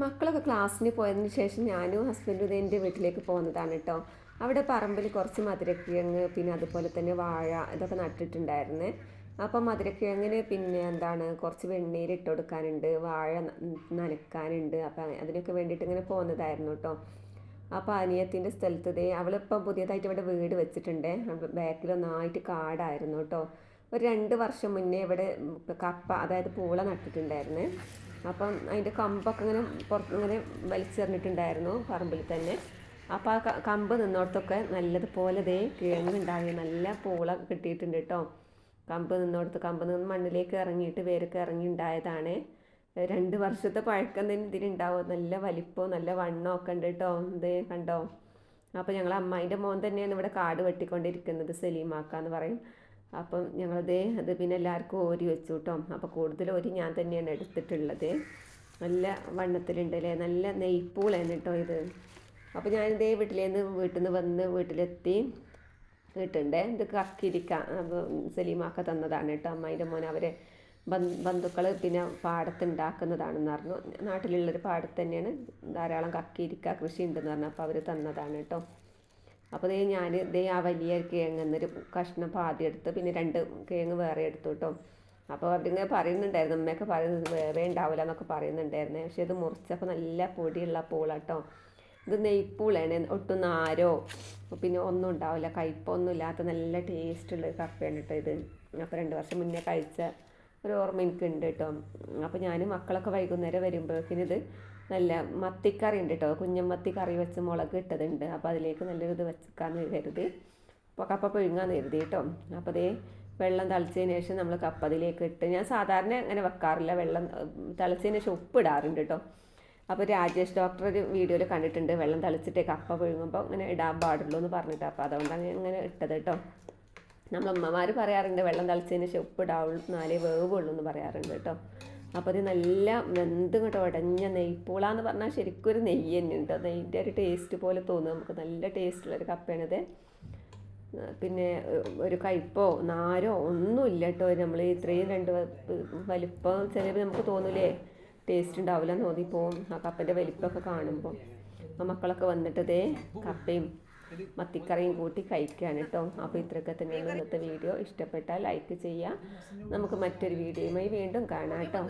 മക്കളൊക്കെ ക്ലാസ്സിന് പോയതിന് ശേഷം ഞാനും ഹസ്ബൻഡും ഇത് എന്റെ വീട്ടിലേക്ക് പോകുന്നതാണ് കേട്ടോ അവിടെ പറമ്പിൽ കുറച്ച് മധുരക്കിഴങ്ങ് പിന്നെ അതുപോലെ തന്നെ വാഴ ഇതൊക്കെ നട്ടിട്ടുണ്ടായിരുന്നു. അപ്പം മധുരക്കിഴങ്ങിന് പിന്നെ എന്താണ് കുറച്ച് വെണ്ണീര് ഇട്ട് കൊടുക്കാനുണ്ട് വാഴ നനക്കാനുണ്ട്. അപ്പം അതിനൊക്കെ വേണ്ടിയിട്ട് ഇങ്ങനെ പോകുന്നതായിരുന്നു കേട്ടോ അപ്പോൾ അനിയത്തിന്റെ സ്ഥലത്ത് ഇതേ അവളിപ്പം പുതിയതായിട്ട് ഇവിടെ വീട് വെച്ചിട്ടുണ്ട്. ബാക്കിലൊന്നായിട്ട് കാടായിരുന്നു കേട്ടോ ഒരു രണ്ട് വർഷം മുന്നേ ഇവിടെ കപ്പ അതായത് പൂള നട്ടിട്ടുണ്ടായിരുന്നേ. അപ്പം അതിന്റെ കമ്പൊക്കെ ഇങ്ങനെ പുറത്ത് ഇങ്ങനെ വലിച്ചെറിഞ്ഞിട്ടുണ്ടായിരുന്നു പറമ്പിൽ തന്നെ. അപ്പോൾ ആ കമ്പ് നിന്നോടത്തൊക്കെ നല്ലതുപോലെ ദേ കിഴങ്ങുണ്ടായി. നല്ല പൂള കിട്ടിയിട്ടുണ്ട് കേട്ടോ. കമ്പ് നിന്നോടത്ത് കമ്പ് നിന്ന് മണ്ണിലേക്ക് ഇറങ്ങിയിട്ട് വേരൊക്കെ ഇറങ്ങി ഉണ്ടായതാണ് രണ്ട് വർഷത്തെ പഴക്കം തന്നെ ഇതിനുണ്ടാവും നല്ല വലിപ്പവും നല്ല വണ്ണവും ഒക്കെ ഉണ്ട് കേട്ടോ. ഇത് കണ്ടോ? അപ്പോൾ ഞങ്ങൾ അമ്മായിന്റെ മോൻ തന്നെയാണ് ഇവിടെ കാട് വെട്ടിക്കൊണ്ടിരിക്കുന്നത് സലീമാക്ക എന്ന് പറയും. അപ്പം ഞങ്ങളത് അത് പിന്നെ എല്ലാവർക്കും ഓരി വെച്ചു കേട്ടോ അപ്പോൾ കൂടുതൽ ഓരി ഞാൻ തന്നെയാണ് എടുത്തിട്ടുള്ളത്. നല്ല വണ്ണത്തിലുണ്ടല്ലേ? നല്ല നെയ്പ്പൂളാണ് കേട്ടോ ഇത്. അപ്പോൾ ഞാനിതേ വീട്ടിലേന്ന് വീട്ടിൽ നിന്ന് വന്ന് വീട്ടിലെത്തി വീട്ടുണ്ട് ഇത് കക്കിരിക്ക സലീമാക്ക തന്നതാണ് കേട്ടോ. അമ്മായിന്റെ മോൻ അവരെ ബന്ധുക്കൾ പിന്നെ പാടത്ത് ഉണ്ടാക്കുന്നതാണെന്ന് പറഞ്ഞു. നാട്ടിലുള്ളൊരു പാടത്ത് തന്നെയാണ് ധാരാളം കക്കിരിക്ക കൃഷി ഉണ്ടെന്ന് പറഞ്ഞു. അപ്പോൾ അവർ തന്നതാണ് കേട്ടോ. അപ്പോൾ ദേ ഞാൻ ദേ ആ വലിയ കിഴങ്ങെന്നൊരു കഷ്ണം പാതി എടുത്ത് പിന്നെ രണ്ട് കിഴങ്ങ് വേറെ എടുത്തു കേട്ടോ. അപ്പോൾ അവരിങ്ങനെ പറയുന്നുണ്ടായിരുന്നു അമ്മയൊക്കെ പറയുന്നത് വേറെ ഉണ്ടാവില്ല എന്നൊക്കെ പറയുന്നുണ്ടായിരുന്നേ. പക്ഷേ ഇത് മുറിച്ചപ്പോൾ നല്ല പൊടിയുള്ള പൂളാട്ടോ. ഇത് നെയ്പ്പൂളാണ് ഒട്ടും നാരോ പിന്നെ ഒന്നും ഉണ്ടാവില്ല കയ്പൊന്നും ഇല്ലാത്ത നല്ല ടേസ്റ്റുള്ള കപ്പയാണ് കേട്ടോ ഇത്. അപ്പോൾ രണ്ട് വർഷം മുന്നേ കഴിച്ച ഒരു ഓർമ്മ എനിക്കുണ്ട് കേട്ടോ. അപ്പോൾ ഞാൻ മക്കളൊക്കെ വൈകുന്നേരം വരുമ്പോഴേക്കിന് ഇത് നല്ല മത്തിക്കറി ഉണ്ട് കേട്ടോ. കുഞ്ഞമ്മത്തി കറി വെച്ച് മുളക് ഇട്ടതുണ്ട്. അപ്പോൾ അതിലേക്ക് നല്ലൊരു ഇത് വെച്ചിക്കാന്ന് കരുതി. അപ്പോൾ കപ്പ പുഴുങ്ങാന്ന് കരുതി കേട്ടോ. അപ്പോൾ അതേ വെള്ളം തളിച്ചതിന് ശേഷം നമ്മൾ കപ്പ അതിലേക്ക് ഇട്ട് ഞാൻ സാധാരണ അങ്ങനെ വെക്കാറില്ല. വെള്ളം തളിച്ചതിന് ശേഷം ഉപ്പ് ഇടാറുണ്ട് കേട്ടോ. അപ്പോൾ രാജേഷ് ഡോക്ടർ ഒരു വീഡിയോയിൽ കണ്ടിട്ടുണ്ട്. വെള്ളം തളിച്ചിട്ട് കപ്പ പുഴുങ്ങുമ്പോൾ ഇങ്ങനെ ഇടാൻ പാടുള്ളൂ എന്ന് പറഞ്ഞിട്ട്. അപ്പോൾ അതുകൊണ്ടാണ് ഇങ്ങനെ ഇട്ടത് കേട്ടോ. നമ്മൾ അമ്മമാർ പറയാറുണ്ട് വെള്ളം തിളച്ചതിന് ശേഷം ഉപ്പിടാവുള്ളൂ നാലേ വേവുള്ളൂ എന്ന് പറയാറുണ്ട് കേട്ടോ. അപ്പോൾ ഇത് നല്ല വെന്ത് കേട്ടോ ഉടഞ്ഞ നെയ്പ്പൂള എന്ന് പറഞ്ഞാൽ ശരിക്കും ഒരു നെയ്യ് തന്നെ ഉണ്ട്. നെയ്യിന്റെ ഒരു ടേസ്റ്റ് പോലെ തോന്നും. നമുക്ക് നല്ല ടേസ്റ്റുള്ളൊരു കപ്പയാണിത് പിന്നെ ഒരു കയ്പോ നാരോ ഒന്നുമില്ല കേട്ടോ. നമ്മൾ ഇത്രയും രണ്ട് വലിപ്പം ചിലപ്പോൾ നമുക്ക് തോന്നില്ലേ ടേസ്റ്റ് ഉണ്ടാവില്ല എന്ന് തോന്നിപ്പോവും ആ കപ്പന്റെ വലിപ്പമൊക്കെ കാണുമ്പോൾ ആ മക്കളൊക്കെ വന്നിട്ടതേ കപ്പയും മത്തിക്കറിയും കൂട്ടി കഴിക്കാൻ കേട്ടോ. അപ്പോൾ ഇത്രയൊക്കെ തന്നെയാണ് ഇന്നത്തെ വീഡിയോ. ഇഷ്ടപ്പെട്ടാൽ ലൈക്ക് ചെയ്യുക. നമുക്ക് മറ്റൊരു വീഡിയോയുമായി വീണ്ടും കാണാം കേട്ടോ.